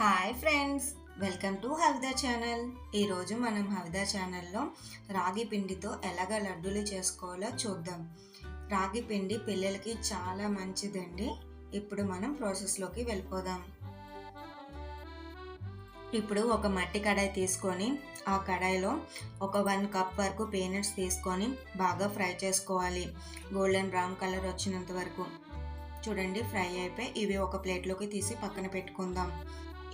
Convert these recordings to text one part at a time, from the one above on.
Hi friends welcome to Havida channel ఈరోజు మనం హవిదా ఛానల్లో రాగి పిండితో ఎలాగ లడ్డూలు చేసుకోవాలో చూద్దాం. రాగి పిండి పిల్లలకి చాలా మంచిదండి. ఇప్పుడు మనం ప్రాసెస్లోకి వెళ్ళిపోదాం. ఇప్పుడు ఒక మట్టి కడాయి తీసుకొని ఆ కడాయిలో ఒక వన్ కప్ వరకు పీనట్స్ తీసుకొని బాగా ఫ్రై చేసుకోవాలి. గోల్డెన్ బ్రౌన్ కలర్ వచ్చినంత వరకు. చూడండి ఫ్రై అయిపోయి ఇవి ఒక ప్లేట్లోకి తీసి పక్కన పెట్టుకుందాం.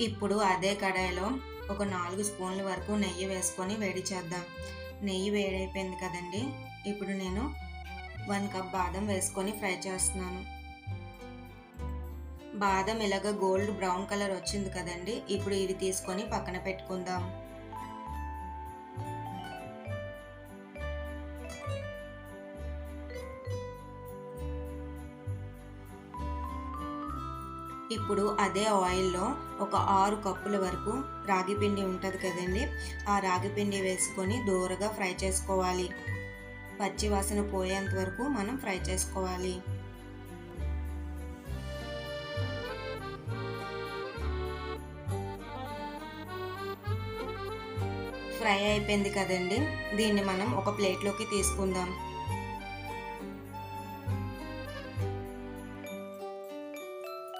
ఇప్పుడు అదే కడాయిలో ఒక నాలుగు స్పూన్ల వరకు నెయ్యి వేసుకొని వేడి చేద్దాం. నెయ్యి వేడైపోయింది కదండి. ఇప్పుడు నేను వన్ కప్ బాదం వేసుకొని ఫ్రై చేస్తున్నాను. బాదం ఇలాగ గోల్డ్ బ్రౌన్ కలర్ వచ్చింది కదండి. ఇప్పుడు ఇవి తీసుకొని పక్కన పెట్టుకుందాం. ఇప్పుడు అదే ఆయిల్లో ఒక ఆరు కప్పుల వరకు రాగి పిండి ఉంటుంది కదండి. ఆ రాగి పిండి వేసుకొని దూరగా ఫ్రై చేసుకోవాలి. పచ్చి వాసన పోయేంత వరకు మనం ఫ్రై చేసుకోవాలి. ఫ్రై అయిపోయింది కదండి. దీన్ని మనం ఒక ప్లేట్లోకి తీసుకుందాం.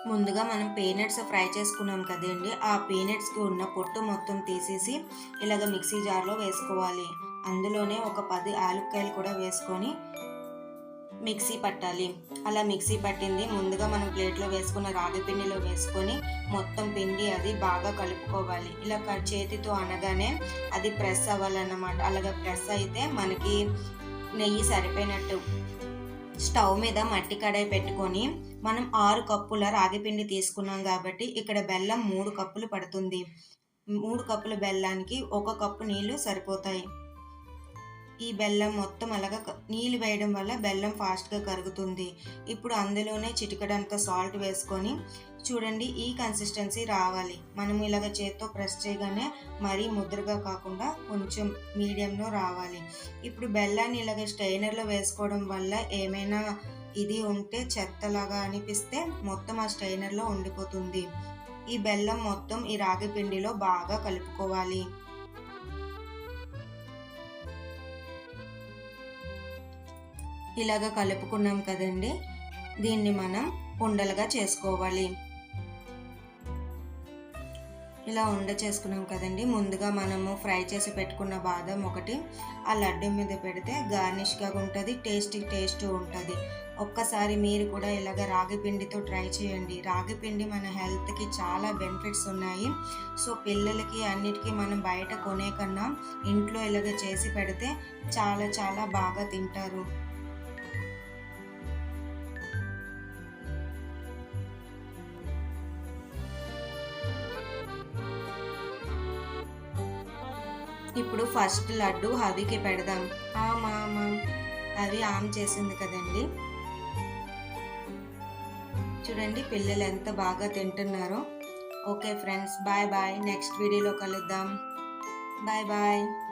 ముందుగా మనం పీనట్స్ ఫ్రై చేసుకున్నాం కదండి. ఆ పీనట్స్కి ఉన్న పొట్టు మొత్తం తీసేసి ఇలాగ మిక్సీ జార్లో వేసుకోవాలి. అందులోనే ఒక పది ఆలుక్కాయలు కూడా వేసుకొని మిక్సీ పట్టాలి. అలా మిక్సీ పట్టింది. ముందుగా మనం ప్లేట్లో వేసుకున్న రాగి పిండిలో వేసుకొని మొత్తం పిండి అది బాగా కలుపుకోవాలి. ఇలా చేతితో అనగానే అది ప్రెస్ అవ్వాలన్నమాట. అలాగ ప్రెస్ అయితే మనకి నెయ్యి సరిపోయినట్టు స్టవ్ మీద మట్టి కడాయి పెట్టుకొని మనం ఆరు కప్పుల రాగిపిండి తీసుకున్నాం కాబట్టి ఇక్కడ బెల్లం మూడు కప్పులు పడుతుంది. మూడు కప్పుల బెల్లానికి ఒక కప్పు నీళ్ళు సరిపోతాయి. ఈ బెల్లం మొత్తం అలాగా నీళ్ళు వేయడం వల్ల బెల్లం ఫాస్ట్గా కరుగుతుంది. ఇప్పుడు అందులోనే చిటికడంత సాల్ట్ వేసుకొని చూడండి ఈ కన్సిస్టెన్సీ రావాలి. మనం ఇలాగ చేత్తో ప్రెస్ చేయగానే మరీ ముద్రగా కాకుండా కొంచెం మీడియంలో రావాలి. ఇప్పుడు బెల్లాన్ని ఇలాగ స్టైనర్లో వేసుకోవడం వల్ల ఏమైనా ఇది ఉంటే చెత్తలాగా అనిపిస్తే మొత్తం ఆ స్ట్రైనర్లో ఉండిపోతుంది. ఈ బెల్లం మొత్తం ఈ రాగి పిండిలో బాగా కలుపుకోవాలి. ఇలాగ కలుపుకున్నాం కదండి. దీన్ని మనం ఉండలుగా చేసుకోవాలి. ఇలా ఉండ చేసుకున్నాం కదండి. ముందుగా మనము ఫ్రై చేసి పెట్టుకున్న బాదం ఒకటి ఆ లడ్డు మీద పెడితే గార్నిష్గా ఉంటుంది టేస్టీ టేస్ట్ ఉంటుంది. ఒక్కసారి మీరు కూడా ఇలాగ రాగి పిండితో ట్రై చేయండి. రాగి పిండి మన హెల్త్కి చాలా బెనిఫిట్స్ ఉన్నాయి. సో పిల్లలకి అన్నిటికీ మనం బయట కొనే కన్నా ఇంట్లో ఇలాగ చేసి పెడితే చాలా చాలా బాగా తింటారు. ఇప్పుడు ఫస్ట్ లడ్డు హవికి పెడదాం. ఆమామా అవి ఆమ్ చేసింది కదండి. చూడండి పిల్లలు ఎంత బాగా తింటున్నారో. Okay friends bye bye. Next వీడియోలో కలుద్దాం. Bye bye.